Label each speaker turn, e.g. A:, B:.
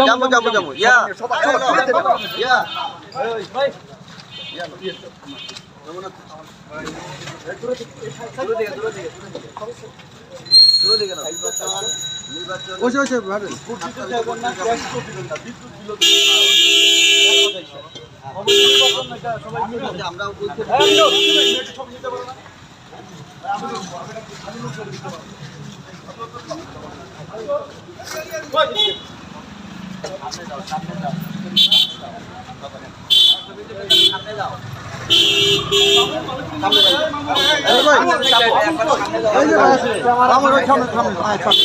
A: যাব যাব যাব ইয়া ইয়া
B: ওসে ওসে ভাবে
A: আমরা বলতে
B: এই যে ভাই আছে। আমার ওই সামনে সামনে